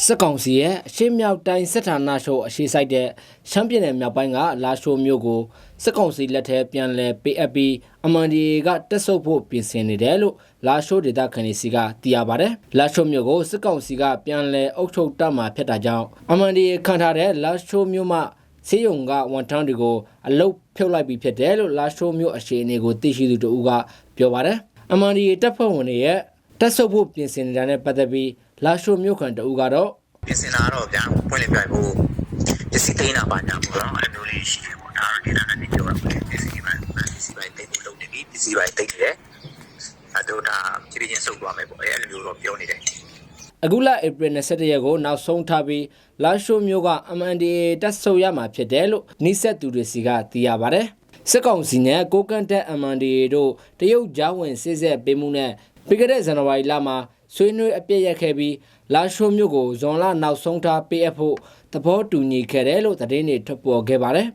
စစ်ကောင်စီရဲ့အရှေ့မြောက်တိုင်းစစ်ဌာနချုပ်အရှိဆိုင်တဲ့ရှမ်းပြည်နယ်မြောက်ပိုင်းကလာရှိုးမြို့ကိုစစ်ကောင်စီလက်ထဲပြန်လည်ပေးအပ်ပြီးအမန်ဒီကတက်ဆုပ်ဖို့ပြင်ဆင်နေတယ်လို့လာရှိုးဒေသခံတွေစီကသိရပါတယ်။လာရှိုးမြို့ကိုစစ်ကောင်စီကပြန်လည်အုပ်ချုပ်တတ်မှာဖြစ်တာကြောင့်အမန်ဒီခံထားတဲ့လာရှိုးမြို့မှာစေယုံကဝန်ထမ်းတွေကိုအလုတ်ဖြုတ်လိုက်ပြီးဖြစ်တယ်လို့လာရှိုးမြို့အခြေအနေကိုသိရှိသူတို့ကပြောပါတယ်။အမန်ဒီတပ်ဖွဲ့ဝင်တွေရဲ့တက်ဆုပ်ဖို့ပြင်ဆင်နေတာနဲ့ပတ်သက်ပြီး လာရှိုးမြို့ခံတအူကတော့ပြင်ဆင်လာတော့ဗျာပွင့်လင်းပြိုင်ဖို့ပစ္စည်းသိမ်းတာပါညာပေါ့နော်အဲ့လိုလေးရှိတယ်ပေါ့ဒါတော့ဒေတာနဲ့ပြောရမှာပစ္စည်းပိုင်းပစ္စည်းပိုင်းသိမ်းဖို့လုပ်နေပြီပစ္စည်းပိုင်းသိမ်းနေတယ်အဲ့တော့ဒါဖြည်းဖြည်းချင်းစုပ်သွားမယ်ပေါ့အဲ့လိုမျိုးတော့ပြောနေတယ်အခုလဧပြီ21ရက်ကိုနောက်ဆုံးထားပြီးလာရှိုးမျိုးက MNDA တက်ဆုပ်ရမှာဖြစ်တယ်လို့နှိဆက်သူတွေစီကသိရပါဗျ။စစ်ကောင်စီနဲ့ကိုကန့်တက် MNDA တို့တရုတ်ကြားဝင်စစ်ဆက်ပေးမှုနဲ့ ပြီးခဲ့တဲ့ဇန်နဝါရီလမှာဆွေးနွေးအပြည့်ရက်ခဲ့ပြီးလာရှိုးမျိုးကိုဇွန်လနောက်ဆုံးထားပေးအပ်ဖို့သဘောတူညီခဲ့တယ်လို့သတင်းတွေထွက်ပေါ်ခဲ့ပါတယ်